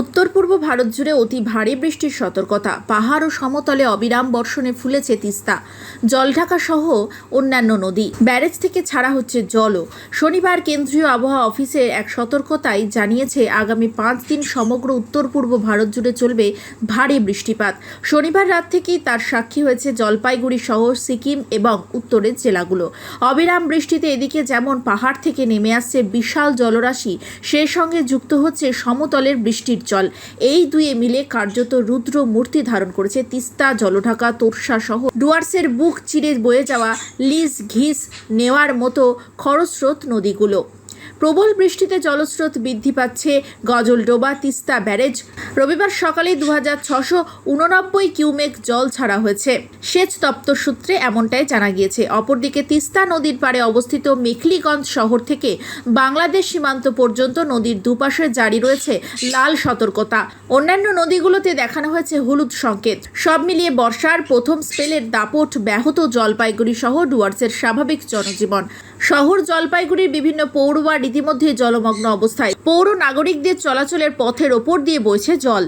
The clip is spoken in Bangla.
উত্তর পূর্ব ভারত জুড়ে অতি ভারী বৃষ্টির সতর্কতা। পাহাড় ও সমতলে অবিরাম বর্ষণে ফুলেছে তিস্তা। জলঢাকা সহ অন্যান্য নদী। ব্যারেজ থেকে ছাড়া হচ্ছে জলও। শনিবার কেন্দ্রীয় আবহাওয়া অফিসের এক সতর্কতায় জানিয়েছে, আগামী পাঁচ দিন সমগ্র উত্তর পূর্ব ভারত জুড়ে চলবে ভারী বৃষ্টিপাত। শনিবার রাত থেকেই তার সাক্ষী হয়েছে জলপাইগুড়ি সহ সিকিম এবং উত্তরের জেলাগুলো। অবিরাম বৃষ্টিতে এদিকে যেমন পাহাড় থেকে নেমে আসছে বিশাল জলরাশি, সেই সঙ্গে যুক্ত হচ্ছে সমতলের বৃষ্টির জল এই দুয়ে মিলে কার্যত রুদ্র মূর্তি ধারণ করেছে তিস্তা, জলঢাকা, তোরসা সহ ডুয়ার্সের বুক চিরে বয়ে যাওয়া লিস ঘিস নেওয়ার মতো খরস্রোত নদীগুলো। প্রবল বৃষ্টিতে জলস্রোত বৃদ্ধি পাচ্ছে গজলডোবা তিস্তা ব্যারেজ। রবিবার সকালে দু হাজার ছশো উননব্বই কিউমেক জল ছাড়া হয়েছে। সেচ দপ্তর সূত্রে এমনটাই জানা গিয়েছে। অপরদিকে তিস্তা নদীর পাড়ে অবস্থিত মেখলিগঞ্জ শহর থেকে বাংলাদেশ সীমান্ত পর্যন্ত নদীর দুপাশে জারি রয়েছে লাল সতর্কতা। অন্যান্য নদীগুলোতে দেখানো হয়েছে হলুদ সংকেত। সব মিলিয়ে বর্ষার প্রথম স্পেলের দাপট ব্যাহত জলপাইগুড়ি সহ ডুয়ার্সের স্বাভাবিক জনজীবন। শহর জলপাইগুড়ির বিভিন্ন পৌর ওয়ার্ড ইতিমধ্যে জলমগ্ন অবস্থায়। পৌর নাগরিকদের চলাচলের পথের ওপর দিয়ে বইছে জল।